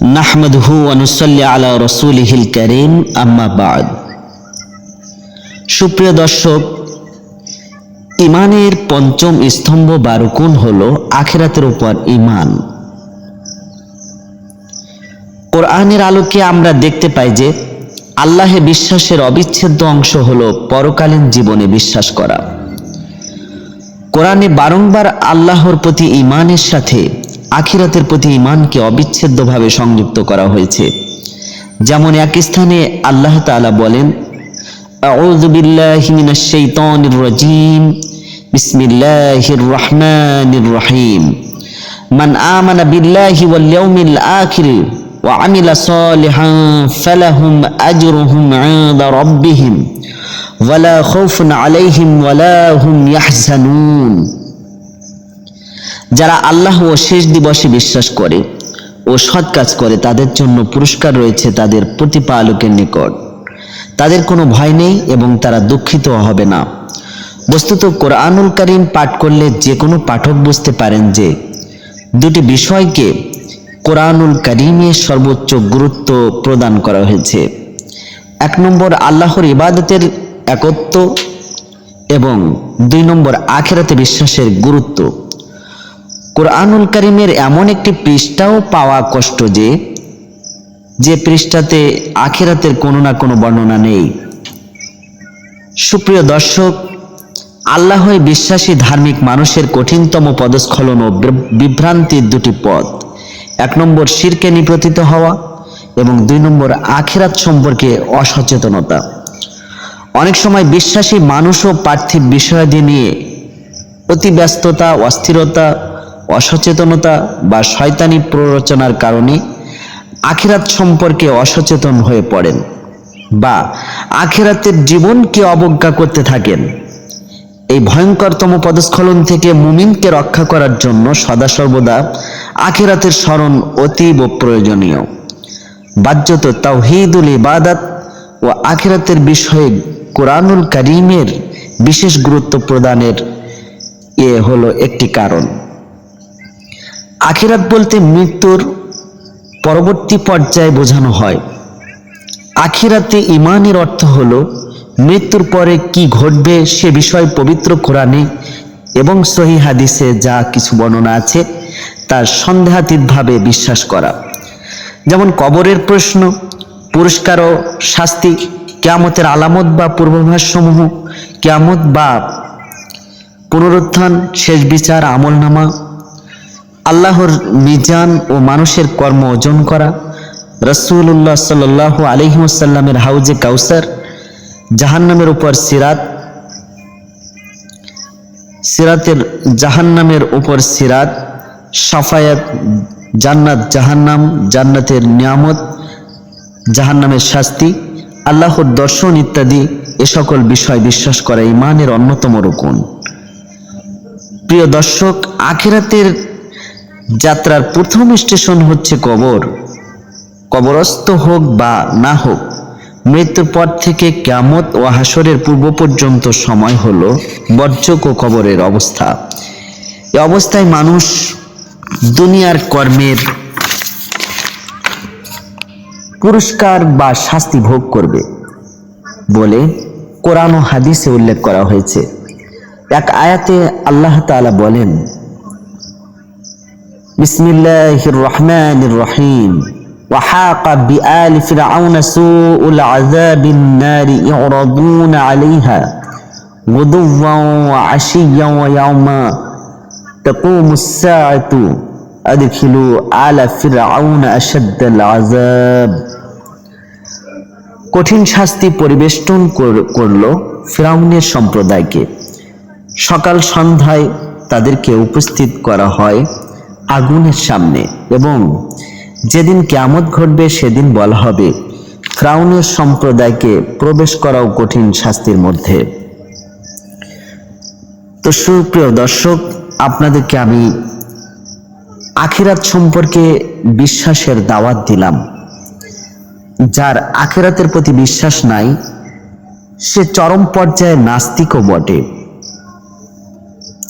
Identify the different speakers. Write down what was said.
Speaker 1: নাহমদহু অনুসল্লি আলা রসুলহিল করিম, আম্মা বাদ। সুপ্রিয় দর্শক ইমানের পঞ্চম স্তম্ভ বা রুকুন হল আখেরাতের উপর ইমান কোরআনের আলোকে আমরা দেখতে পাই যে আল্লাহে বিশ্বাসের অবিচ্ছেদ্য অংশ হল পরকালীন জীবনে বিশ্বাস করা। কোরআনে বারংবার আল্লাহর প্রতি ইমানের সাথে আখিরাতের প্রতি ইমানকে অবিচ্ছেদ্যভাবে সংযুক্ত করা হয়েছে। যেমন এক স্থানে আল্লাহ তাআলা বলেন রাজীম রহিম। মান আখির ওয়া আমিলা ওয়ালা খাউফুন আলাইহিম ওয়ালা হুম ইয়াহজানুন। যারা আল্লাহ ও শেষ দিবসে বিশ্বাস করে ও সৎ কাজ করে, তাদের জন্য পুরস্কার রয়েছে তাদের প্রতিপালকের নিকট। তাদের কোনো ভয় নেই এবং তারা দুঃখিত হবে না। বস্তুত কোরআনুল করিম পাঠ করলে যে কোনো পাঠক বুঝতে পারেন যে দুটি বিষয়কে কোরআনুল করিমে সর্বোচ্চ গুরুত্ব প্রদান করা হয়েছে। এক নম্বর আল্লাহর ইবাদতের একত্ব এবং দুই নম্বর আখেরাতে বিশ্বাসের গুরুত্ব। কোরআনুল করিমের এমন একটি পৃষ্ঠাও পাওয়া কষ্ট যে যে পৃষ্ঠাতে আখেরাতের কোনো না কোনো বর্ণনা নেই। সুপ্রিয় দর্শক, আল্লাহই বিশ্বাসী ধার্মিক মানুষের কঠিনতম পদস্খলন ও বিভ্রান্তির দুটি পথ। এক নম্বর শিরকে নিপতিত হওয়া এবং দুই নম্বর আখেরাত সম্পর্কে অসচেতনতা। অনেক সময় বিশ্বাসী মানুষ ও পার্থিব বিষয়াদি নিয়ে অতি ব্যস্ততা অস্থিরতা অসচেতনতা বা শয়তানি প্ররোচনার কারণে আখিরাত সম্পর্কে অসচেতন হয়ে পড়েন বা আখিরাতের জীবনকে অবজ্ঞা করতে থাকেন। এই ভয়ঙ্করতম পদস্খলন থেকে মুমিনকে রক্ষা করার জন্য সদা সর্বদা আখিরাতের স্মরণ অতীব প্রয়োজনীয়। বাহ্যত তাওহিদুল ইবাদাত ও আখিরাতের বিষয়ে কোরআনুল করিমের বিশেষ গুরুত্ব প্রদানের এ হলো একটি কারণ। আখিরাত বলতে মৃত্যুর পরবর্তী পর্যায়ে বোঝানো হয়। আখিরাতে ইমানের অর্থ হলো, মৃত্যুর পরে কি ঘটবে সে বিষয় পবিত্র কোরআনে এবং সহি হাদিসে যা কিছু বর্ণনা আছে, তার সন্দেহাতীতভাবে বিশ্বাস করা। যেমন কবরের প্রশ্ন, পুরস্কার ও শাস্তি কেয়ামতের আলামত বা পূর্বাভাস সমূহ কেয়ামত বা পুনরুত্থান, শেষ বিচার, আমলনামা আল্লাহর মিজান ও মানুষের কর্ম অর্জন করা। রসুল্লাহ সাল আলহিমসাল্লামের হাউজে কাউসার, জাহান্নামের উপর সিরাত, সিরাতের জাহান্নামের উপর সিরাত সাফায়াত জান্নাত জাহান্নাম, জান্নাতের নিয়ামত, জাহান্নামের শাস্তি, আল্লাহর দর্শন ইত্যাদি এ সকল বিষয় বিশ্বাস করা ইমানের অন্যতম রুকুন। প্রিয় দর্শক, আখেরাতের যাত্রার প্রথম স্টেশন হচ্ছে কবর। কবরস্থ হোক বা না হোক, মৃত্যুর পর থেকে ক্যামত ও হাসরের পূর্ব পর্যন্ত সময় হলো বর্জক ও কবরের অবস্থা। এ অবস্থায় মানুষ দুনিয়ার কর্মের পুরস্কার বা শাস্তি ভোগ করবে বলে কোরআন ও হাদিসে উল্লেখ করা হয়েছে। এক আয়াতে আল্লাহ তাআলা বলেন বিসমিল্লাহির রহমানির রহিম وحاق بآل فرعون سوء العذاب النار يعرضون عليها غدوا وعشيا ويوم تقوم الساعة أدخلوا آل فرعون أشد العذاب কঠিন শাস্তি পরিবেষ্টন করল ফিরাউনের সম্প্রদায়কে সকাল সন্ধ্যায় তাদেরকে উপস্থিত করা হয় আগুনের সামনে এবং যেদিন কেয়ামত ঘটবে, সেদিন বলা হবে ফ্রাউনের সম্প্রদায়কে প্রবেশ করাও কঠিন শাস্তির মধ্যে। তো সুপ্রিয় দর্শক, আপনাদেরকে আমি আখিরাত সম্পর্কে বিশ্বাসের দাওয়াত দিলাম। যার আখেরাতের প্রতি বিশ্বাস নাই, সে চরম পর্যায়ে নাস্তিকও বটে।